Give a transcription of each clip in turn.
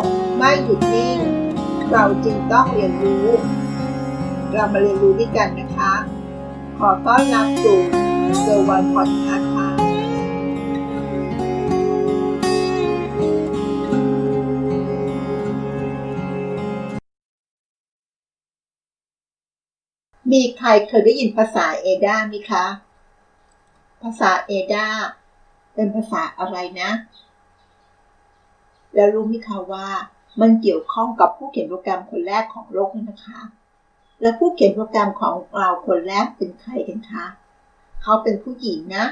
กไม่หยุดนิ่ง เราจึงต้องเรียนรู้ เรามาเรียนรู้ด้วยกันนะคะ ขอต้อนรับสู่เซอร์วันพอดคาส์ค่ะมีใครเคยได้ยินภาษาเอดาไหมคะ ภาษาเอดาเป็นภาษาอะไรนะ แล้วรู้ไหมคะว่ามันเกี่ยวข้องกับผู้เขียนโปรแกรมคนแรกของโลกนี่นะคะ และผู้เขียนโปรแกรมของเราคนแรกเป็นใครกันคะ เขาเป็นผู้หญิงนะ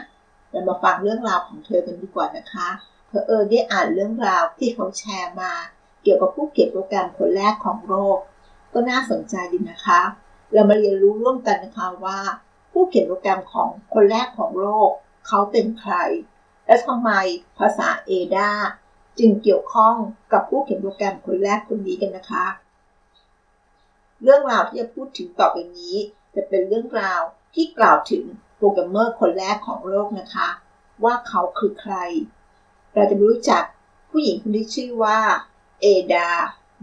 เรามาฟังเรื่องราวของเธอกันดีกว่านะคะเพอเออได้อ่านเรื่องราวที่เขาแชร์มา เกี่ยวกับผู้เขียนโปรแกรมคนแรกของโลก ก็น่าสนใจดีนะคะ เรามาเรียนรู้ร่วมกันนะคะว่า ผู้เขียนโปรแกรมของคนแรกของโลก เขาเป็นใคร และทำไมภาษาเอดา จึงเกี่ยวข้องกับผู้เขียนโปรแกรมคนแรกคนนี้กันนะคะ เรื่องราวที่จะพูดถึงต่อไปนี้ จะเป็นเรื่องราวที่กล่าวถึงโปรแกรมเมอร์คนแรกของโลกนะคะ ว่าเขาคือใคร เราจะรู้จักผู้หญิงคนที่ชื่อว่าเอดา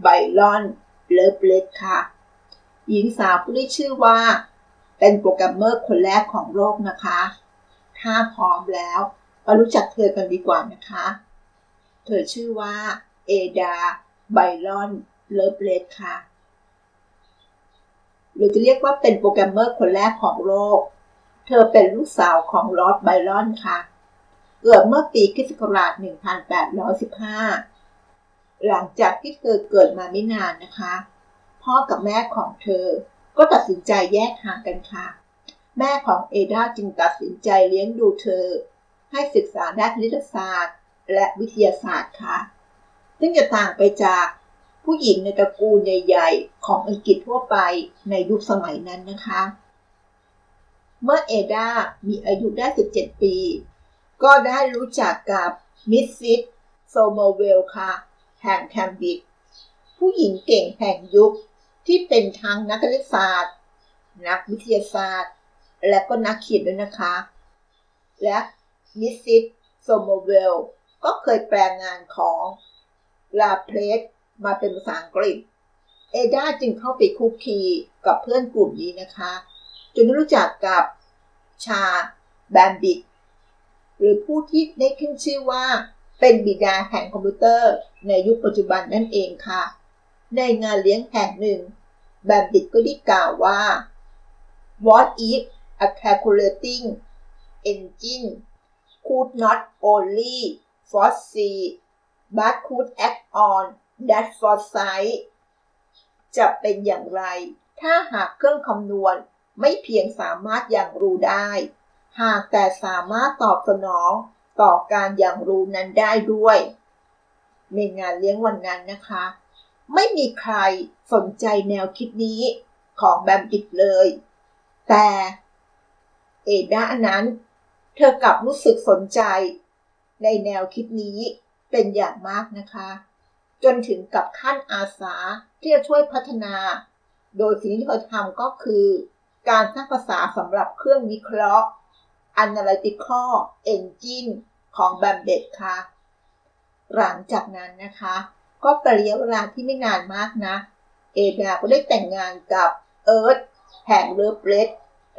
ไบลอนเลิฟเลสค่ะ หญิงสาวผู้ที่ชื่อว่า เป็นโปรแกรมเมอร์คนแรกของโลกนะคะ ถ้าพร้อมแล้วมารู้จักเธอกันดีกว่านะคะ เธอชื่อว่า เอดา ไบลอน เลิฟเลสค่ะ หรือจะเรียกว่าเป็นโปรแกรมเมอร์คนแรกของโลก เธอเป็นลูกสาวของลอร์ดไบรอนค่ะ เกิดเมื่อปีคศักราช1815 หลังจากที่เธอเกิดมาไม่นานนะคะ พ่อกับแม่ของเธอก็ตัดสินใจแยกทางกันค่ะ แม่ของเอดาจึงตัดสินใจเลี้ยงดูเธอ ให้ศึกษาด้านคณิตศาสตร์ และวิทยาศาสตร์ค่ะซึ่งจะต่างไปจากผู้หญิงในตระกูลใหญ่ ๆ ของอังกฤษทั่วไปในยุคสมัยนั้นนะคะ เมื่อเอดามีอายุได้ 17 ปี ก็ได้รู้จักกับมิสซิสโซเมเวลค่ะ แห่งแคมบริดจ์ผู้หญิงเก่งแห่งยุคที่เป็นทั้งนักคณิตศาสตร์ นักวิทยาศาสตร์ และก็นักเขียนด้วยนะคะ และมิสซิสโซเมเวล ก็เคยแปลงงานของลาเพลสมาเป็นภาษาอังกฤษ เอดาจึงเข้าไปคุกคีกับเพื่อนกลุ่มนี้นะคะ จนรู้จักกับชาแบมบิกหรือผู้ที่ได้ขึ้นชื่อว่าเป็นบิดาแห่งคอมพิวเตอร์ในยุคปัจจุบันนั่นเองค่ะ ในงานเลี้ยงแห่งหนึ่ง แบมบิกก็ได้กล่าวว่า What if a calculating engine could not only foresee but could act on that foresight จะเป็นอย่างไร ถ้าหากเครื่องคำนวณไม่เพียงสามารถอย่างรู้ได้ หากแต่สามารถตอบสนองต่อการอย่างรู้นั้นได้ด้วย ในงานเลี้ยงวันนั้นนะคะ ไม่มีใครสนใจแนวคิดนี้ของแบมบิกเลย แต่เอดานั้น เธอกลับรู้สึกสนใจ ในแนวคิดนี้เป็นอย่างมากนะคะ จนถึงกับขั้นอาสาที่จะช่วยพัฒนา โดยสิ่งที่เธอทำก็คือ การสร้างภาษาสำหรับเครื่องวิเคราะห์ Analytical Engine ของแบมเด็ดค่ะ หลังจากนั้นนะคะ ก็กระยะเวลาที่ไม่นานมากนะ เอดาก็ได้แต่งงานกับเอิร์ธแห่งเลิฟเรด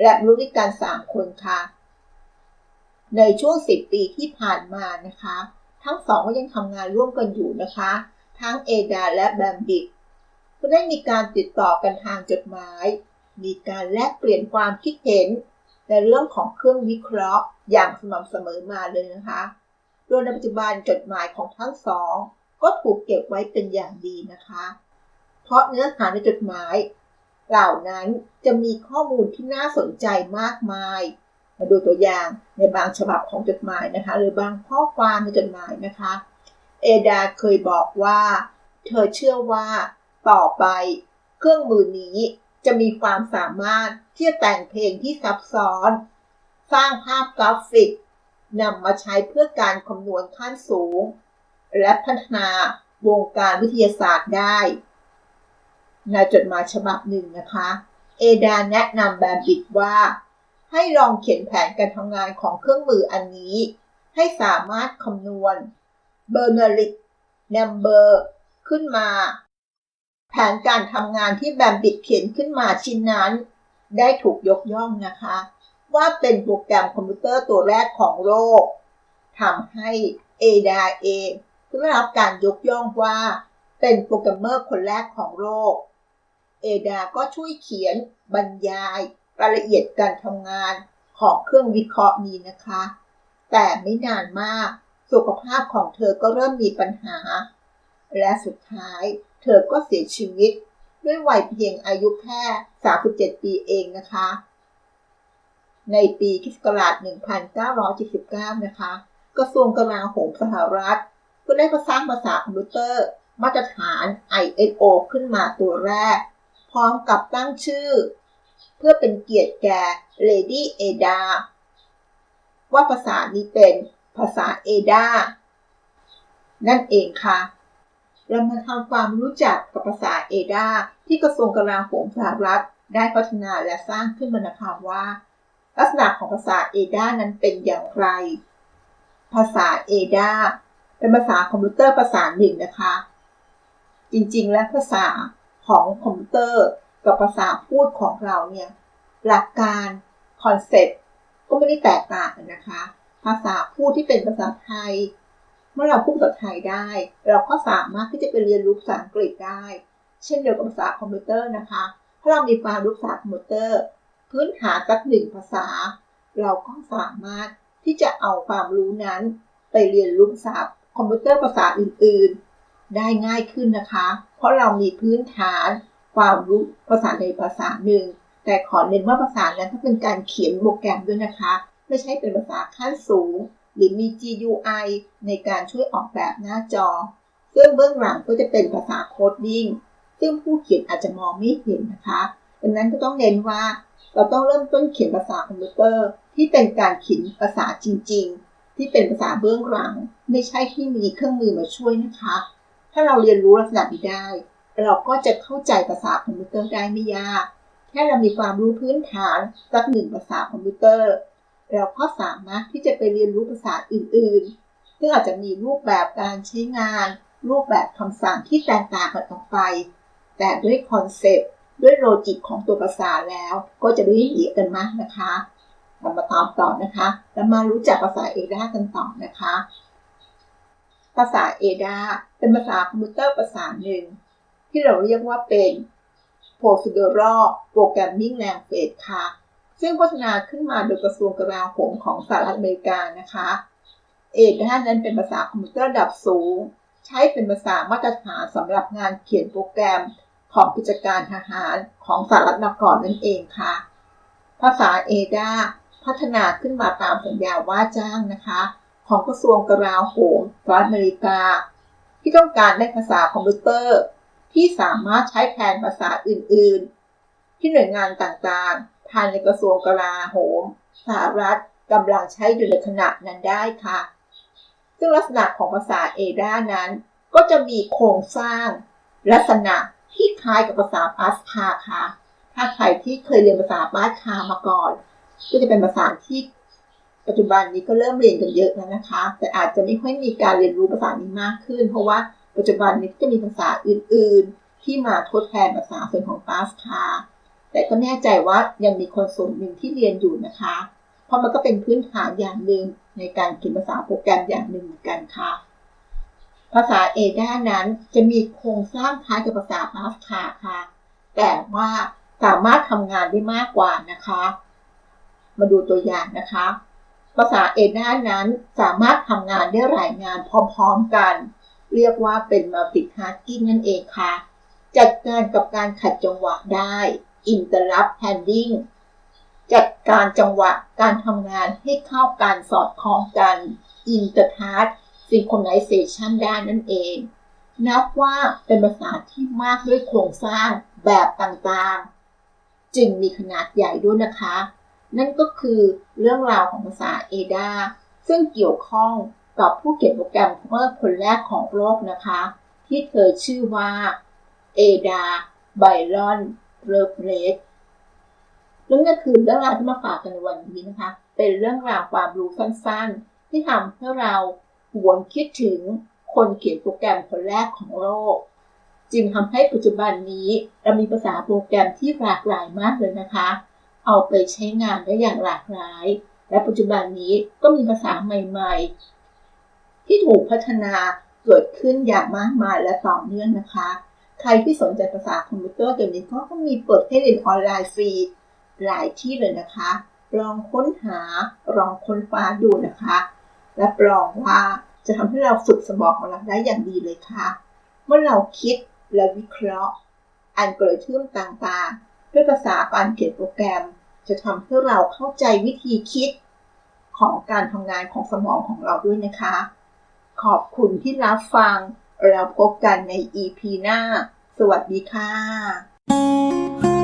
และลูกด้วยกันสามคนค่ะ ในช่วง 10 ปีที่ผ่านมานะคะ ทั้งสองก็ยังทำงานร่วมกันอยู่นะคะ ทั้งเอดาและแบมบิกก็ได้มีการติดต่อกันทางจดหมาย มีการแลกเปลี่ยนความคิดเห็น ในเรื่องของเครื่องวิเคราะห์อย่างสม่ำเสมอมาเลยนะคะ โดยในปัจจุบันจดหมายของทั้งสอง ก็ถูกเก็บไว้เป็นอย่างดีนะคะ เพราะเนื้อหาในจดหมาย เหล่านั้นจะมีข้อมูลที่น่าสนใจมากมาย มาดูตัวอย่างในบางฉบับของจดหมายนะคะ หรือบางข้อความในจดหมายนะคะ เอดาเคยบอกว่า เธอเชื่อว่าต่อไปเครื่องมือนี้จะมีความสามารถที่จะแต่งเพลงที่ซับซ้อน สร้างภาพกราฟิกนำมาใช้เพื่อการคำนวณขั้นสูง และพัฒนาวงการวิทยาศาสตร์ได้ ในจดหมายฉบับหนึ่งนะคะ เอดาแนะนำแบมบิดว่า ให้ลองเขียนแผนการทำงานของเครื่องมืออันนี้ ให้สามารถคำนวณเบอร์นาริกนัมเบอร์ขึ้นมา แผนการทำงานที่แบมบิดเขียนขึ้นมาชิ้นนั้น ได้ถูกยกย่องนะคะ ว่าเป็นโปรแกรมคอมพิวเตอร์ตัวแรกของโลกทำให้เอดาเองได้รับการยกย่องว่าเป็นโปรแกรมเมอร์คนแรกของโลก เอดาก็ช่วยเขียนบรรยาย รายละเอียดการทำงานของเครื่องวิเคราะห์นี้นะคะ แต่ไม่นานมาก สุขภาพของเธอก็เริ่มมีปัญหา และสุดท้ายเธอก็เสียชีวิต ด้วยวัยเพียงอายุแค่ 37 ปีเองนะคะ ในปีคศ1979 นะคะ กระทรวงกลาโหมสหรัฐก็ได้สร้างภาษาคอมพิวเตอร์ มาตรฐาน ISO ขึ้นมาตัวแรก พร้อมกับตั้งชื่อ พื่อเป็นเกียรติแก่ Lady Ada ว่าภาษานี้เป็นภาษาเอดานั่นเองค่ะ เรามาทำความรู้จักกับภาษาเอดาที่กระทรวงกลาโหมสหรัฐได้พัฒนาและสร้างขึ้นมานะคะว่า ลักษณะของภาษาเอดานั้นเป็นอย่างไร ภาษาเอดาเป็นภาษาคอมพิวเตอร์ภาษาหนึ่งนะคะ จริงๆ แล้วภาษาของคอมพิวเตอร์ กับภาษาพูดของเราเนี่ยหลักการคอนเซ็ปต์ก็ไม่ได้แตกต่างกันนะคะ ภาษาพูดที่เป็นภาษาไทย เมื่อเราพูดภาษาไทยได้ เราก็สามารถที่จะไปเรียนรู้ภาษาอังกฤษได้ เช่นเดียวกับภาษาคอมพิวเตอร์นะคะถ้าเรามีความรู้ภาษาคอมพิวเตอร์ พื้นฐานสักหนึ่งภาษา เราก็สามารถที่จะเอาความรู้นั้น ไปเรียนรู้ภาษาคอมพิวเตอร์ภาษาอื่น ๆ ได้ง่ายขึ้นนะคะ เพราะเรามีพื้นฐาน ความรู้ภาษาในภาษาหนึ่ง แต่ขอเน้นว่าภาษานั้นต้องเป็นการเขียนโปรแกรมด้วยนะคะ ไม่ใช่เป็นภาษาขั้นสูง หรือมี GUI ในการช่วยออกแบบหน้าจอ ซึ่งเบื้องหลังก็จะเป็นภาษาโคดดิ้งซึ่งผู้เขียนอาจจะมองไม่เห็นนะคะดังนั้นก็ต้องเน้นว่า เราต้องเริ่มต้นเขียนภาษาคอมพิวเตอร์ ที่เป็นการเขียนภาษาจริง ๆ ที่เป็นภาษาเบื้องหลัง ไม่ใช่ที่มีเครื่องมือมาช่วยนะคะ ถ้าเราเรียนรู้ลักษณะนี้ได้ เราก็จะเข้าใจภาษาคอมพิวเตอร์ได้ไม่ยาก แค่เรามีความรู้พื้นฐานสักหนึ่งภาษาคอมพิวเตอร์ เราก็สามารถที่จะไปเรียนรู้ภาษาอื่นๆ ซึ่งอาจจะมีรูปแบบการใช้งาน รูปแบบคำสั่งที่แตกต่างกันออกไป แต่ด้วยคอนเซปต์ด้วยโลจิกของตัวภาษาแล้ว ก็จะได้ละเอียกันมากนะคะเรามาตามต่อนะคะ แล้วมารู้จักภาษาเอดากันต่อนะคะ ภาษาเอดาเป็นภาษาคอมพิวเตอร์ภาษาหนึ่ง ที่เราเรียกว่าเป็น procedural programming language ค่ะ ซึ่งพัฒนาขึ้นมาโดยกระทรวงกลาโหมของสหรัฐอเมริกานะคะเอดานั้นเป็นภาษาคอมพิวเตอร์ระดับสูง ใช้เป็นภาษามาตรฐานสำหรับงานเขียนโปรแกรมของกิจการทหารของสหรัฐมาก่อนนั่นเองค่ะ ภาษาเอดาพัฒนาขึ้นมาตามสัญญาว่าจ้างนะคะ ของกระทรวงกลาโหมสหรัฐอเมริกา ที่ต้องการได้ภาษาคอมพิวเตอร์ ที่สามารถใช้แทนภาษาอื่น ๆ ที่หน่วยงานต่างๆ ภายในกระทรวงกลาโหมสหรัฐกำลังใช้อยู่ในขณะนั้นได้ค่ะ ซึ่งลักษณะของภาษาเอดานั้น ก็จะมีโครงสร้าง ลักษณะที่คล้ายกับภาษาปาสคาค่ะ ถ้าใครที่เคยเรียนภาษาปาสคามาก่อน ก็จะเป็นภาษาที่ปัจจุบันนี้ก็เริ่มเรียนกันเยอะแล้วนะคะ แต่อาจจะไม่ค่อยมีการเรียนรู้ภาษานี้มากขึ้น เพราะว่า ปัจจุบันนี้จะมีภาษาอื่น ๆ ที่มาทดแทนภาษาส่วนของปาสคาแต่ก็แน่ใจว่ายังมีคนส่วนหนึ่งที่เรียนอยู่นะคะ เพราะมันก็เป็นพื้นฐานอย่างหนึ่งในการเขียนภาษาโปรแกรมอย่างหนึ่งเหมือนกันค่ะ ภาษาเอดานั้นจะมีโครงสร้างคล้ายกับภาษาปาสคาค่ะ แต่ว่าสามารถทำงานได้มากกว่านะคะ มาดูตัวอย่างนะคะภาษาเอดานั้นสามารถทำงานได้หลายงานพร้อม ๆ กัน เรียกว่าเป็น multitasking นั่นเองค่ะ จัดการกับการขัดจังหวะได้ interrupt handling จัดการจังหวะการทำงานให้เข้ากันสอดคล้องกัน intertask synchronization ได้นั่นเอง นับว่าเป็นภาษาที่มากด้วยโครงสร้างแบบต่างๆ จึงมีขนาดใหญ่ด้วยนะคะ นั่นก็คือเรื่องราวของภาษาเอดาซึ่งเกี่ยวข้อง กับผู้เขียนโปรแกรมเมอร์คนแรกของโลกนะคะ ที่เธอชื่อว่าเอดาไบรอนเรเบรสเรื่องนี้คือเรื่องราวที่มาฝากกันในวันนี้นะคะ เป็นเรื่องราวความรู้สั้นๆ ที่ทำให้เราหวนคิดถึงคนเขียนโปรแกรมคนแรกของโลก จึงทำให้ปัจจุบันนี้เรามีภาษาโปรแกรมที่หลากหลายมากเลยนะคะ เอาไปใช้งานได้อย่างหลากหลาย และปัจจุบันนี้ก็มีภาษาใหม่ ๆ ที่ถูกพัฒนาเกิดขึ้นอย่างมากมายและต่อเนื่องนะคะ ใครที่สนใจภาษาคอมพิวเตอร์เดี๋ยวนี้ก็มีเปิดให้เรียนออนไลน์ฟรีหลายที่เลยนะคะ ลองค้นหาลองค้นฟ้าดูนะคะและรองว่าจะทำให้เราฝึกสมองของเราได้อย่างดีเลยค่ะ เมื่อเราคิดและวิเคราะห์อัลกริทึมต่างๆ ด้วยภาษาการเขียนโปรแกรม จะทำให้เราเข้าใจวิธีคิดของการทำงานของสมองของเราด้วยนะคะ ขอบคุณที่รับฟัง แล้วพบกันใน EP หน้า สวัสดีค่ะ